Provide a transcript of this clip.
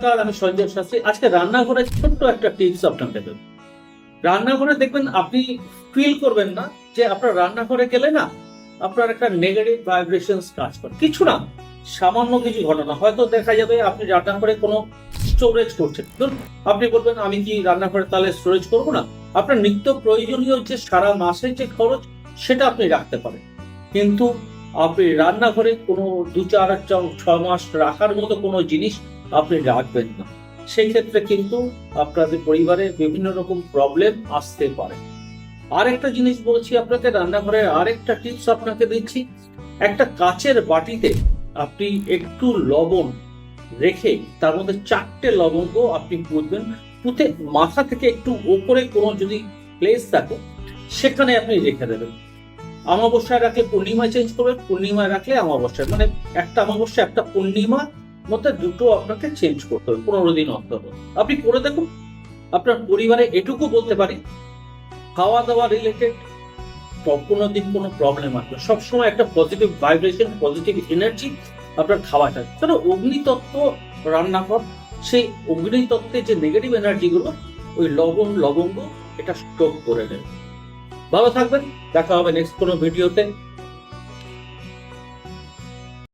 নমস্কার আমি সঞ্জয় শাস্ত্রী। আজকে রান্নাঘরে ছোট্ট একটা টিপস আপনাকে দেব। রান্নাঘরে দেখবেন আপনি ফিল করবেন না যে আপনার রান্নাঘরে গেলে না আপনার একটা নেগেটিভ কাজ করে। কিছু না, সামান্য কিছু ঘটনা। হয়তো দেখা যাবে আপনি রান্নাঘরে কোনো স্টোরেজ করছেন। ধরুন, আপনি বলবেন, আমি কি রান্নাঘরে তাহলে স্টোরেজ করব না? আপনার নিত্য প্রয়োজনীয় যে সারা মাসের যে খরচ, সেটা আপনি রাখতে পারেন। কিন্তু আপনি রান্নাঘরে কোনো দু চার ছ মাস রাখার মতো কোনো জিনিস আপনি রাখবেন না। সেই ক্ষেত্রে কিন্তু আপনাদের পরিবারে বিভিন্ন রকম প্রবলেম আসতে পারে। আরেকটা জিনিস বলছি আপনাকে রান্নাঘরের আরেকটা টিপস আপনাকে দিচ্ছি। একটা কাচের বাটিতে আপনি একটু লবণ রেখে, তার মধ্যে চারটে লবঙ্গ আপনি পুঁতবেন। পুঁতে মাথা থেকে একটু ওপরে কোনো যদি প্লেস থাকে, সেখানে আপনি রেখে দেবেন। অমাবস্যায় রাখলে পূর্ণিমায় চেঞ্জ করবেন, পূর্ণিমায় রাখলে অমাবস্যায় মানে একটা অমাবস্যা, একটা পূর্ণিমা মধ্যে দুটো আপনাকে চেঞ্জ করতে হবে, পনেরো দিন অন্তর। আপনি করে দেখুন, আপনার পরিবারে এটুকু বলতে পারি খাওয়া দাওয়া রিলেটেড কোনো দিন কোনো প্রবলেম আসবে সবসময় একটা পজিটিভ ভাইব্রেশন পজিটিভ এনার্জি আপনার খাওয়াটা কারণ অগ্নিতত্ত্ব রান্নাঘর, সেই অগ্নিতত্ত্বে যে নেগেটিভ এনার্জিগুলো ওই লবণ, লবঙ্গ, এটা স্টক করে নেবে। ভালো থাকবেন, দেখা হবে নেক্সট কোনো ভিডিওতে